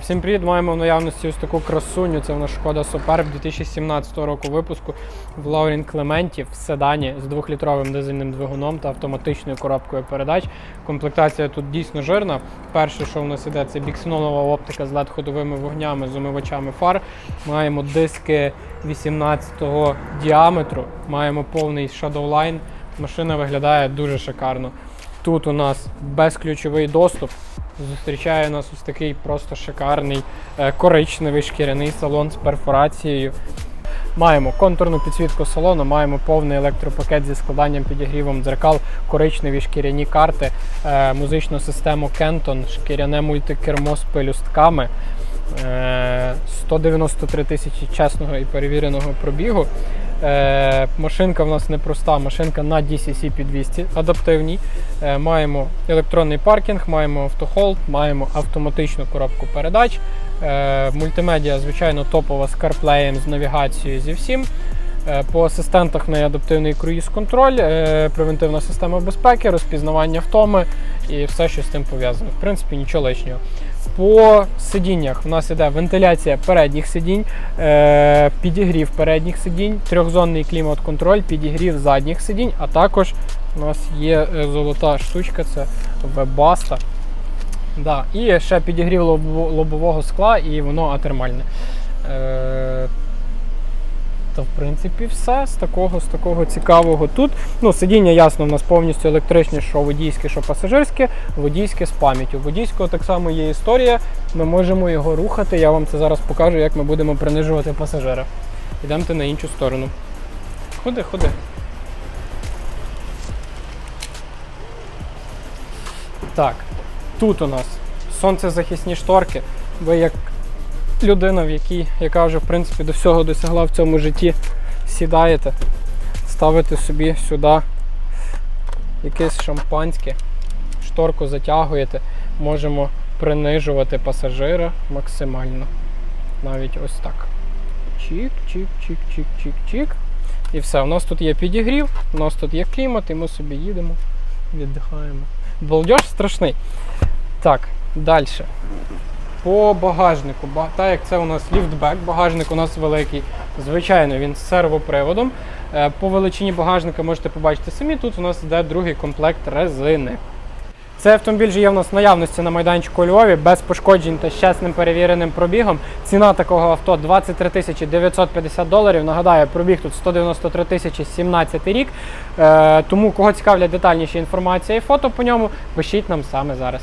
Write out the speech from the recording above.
Всім привіт! Маємо в наявності ось таку красуню. Це в нас шкода Superb 2017 року випуску в Лаурін Клементі в седані з 2-літровим дизельним двигуном та автоматичною коробкою передач. Комплектація тут дійсно жирна. Перше, що в нас іде, це біксенонова оптика з led ходовими вогнями, з умивачами фар. Маємо диски 18-го діаметру, маємо повний Shadowline. Машина виглядає дуже шикарно. Тут у нас безключовий доступ. Зустрічає нас ось такий просто шикарний е, коричневий шкіряний салон з перфорацією. Маємо контурну підсвітку салону, маємо повний електропакет зі складанням підігрівом дзеркал, коричневі шкіряні карти, е, музичну систему Kenton, шкіряне мультикермо з пелюстками. е, 193 тисячі чесного і перевіреного пробігу. Е, машинка в нас непроста, машинка на DCC під 200 адаптивній. Е, маємо електронний паркінг, маємо автохолд, маємо автоматичну коробку передач. Е, мультимедіа, звичайно, топова з CarPlay, з навігацією зі всім. Е, По асистентах в неї адаптивний круїз-контроль, е, превентивна система безпеки, розпізнавання втоми і все, що з тим пов'язано. В принципі, нічого лишнього. По сидіннях у нас іде вентиляція передніх сидінь, е, підігрів передніх сидінь, трьохзонний клімат-контроль, підігрів задніх сидінь, а також у нас є е, золота штучка, це вебаста. Да. І ще підігрів лобового скла, і воно атермальне. Та в принципі все з такого, з такого цікавого тут. Ну, сидіння ясно, в нас повністю електричне, що водійське, що пасажирське, водійське з пам'яттю. Водійського так само є історія. Ми можемо його рухати. Я вам це зараз покажу, як ми будемо принижувати пасажира. Йдемте на іншу сторону. Ходи, ходи. Так, тут у нас сонцезахисні шторки. Ви як людина, в якій, яка вже в принципі до всього досягла в цьому житті, сідаєте, ставите собі сюди якесь шампанське, шторку затягуєте, можемо принижувати пасажира максимально. Навіть ось так. Чік. І все. У нас тут є підігрів, у нас тут є клімат, і ми собі їдемо, віддихаємо. Балдеж страшний. Так, далі. По багажнику, так як це у нас ліфтбек, багажник у нас великий. Звичайно, він з сервоприводом. Е, По величині багажника можете побачити самі. Тут у нас йде другий комплект резини. Цей автомобіль же є в нас наявності на майданчику у Львові без пошкоджень та з чесним перевіреним пробігом. Ціна такого авто 23 тисячі 950 доларів. Нагадаю, пробіг тут 193 тисячі 17 рік. Е, тому кого цікавлять детальніші інформація і фото по ньому, пишіть нам саме зараз.